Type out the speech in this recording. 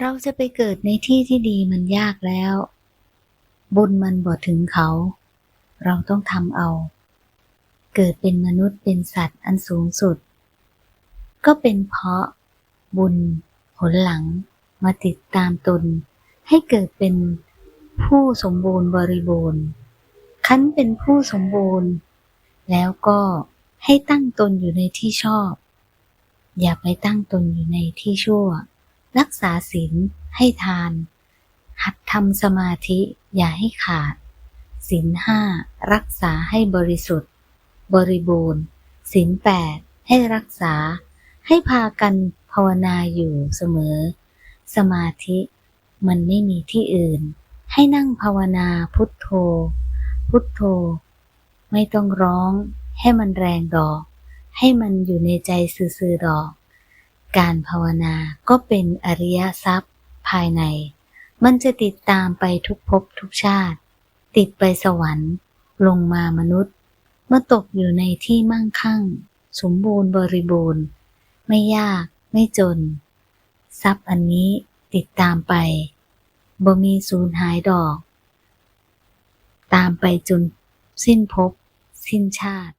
เราจะไปเกิดในที่ที่ดีมันยากแล้ว บุญมันบ่ถึงเขา เราต้องทำเอา เกิดเป็นมนุษย์เป็นสัตว์อันสูงสุด ก็เป็นเพราะบุญผลหลังมาติดตามตน ให้เกิดเป็นผู้สมบูรณ์บริบูรณ์ คั้นเป็นผู้สมบูรณ์ แล้วก็ให้ตั้งตนอยู่ในที่ชอบ อย่าไปตั้งตนอยู่ในที่ชั่ว รักษาศีลให้ทาน หัดทำสมาธิอย่าให้ขาดศีลห้ารักษาให้บริสุทธิ์ บริบูรณ์ศีลแปดให้รักษา ให้พากันภาวนาอยู่เสมอ สมาธิมันไม่มีที่อื่น ให้นั่งภาวนาพุทโธ พุทโธ ไม่ต้องร้อง ให้มันแรงดอก ให้มันอยู่ในใจซื่อๆดอก การภาวนาก็เป็นอริยทรัพย์ภายใน มันจะติดตามไปทุกภพทุกชาติ ติดไปสวรรค์ ลงมามนุษย์ เมื่อตกอยู่ในที่มั่งคั่ง สมบูรณ์บริบูรณ์ ไม่ยากไม่จน ทรัพย์อันนี้ติดตามไปบ่มีสูญหายดอก ตามไปจนสิ้นภพสิ้นชาติ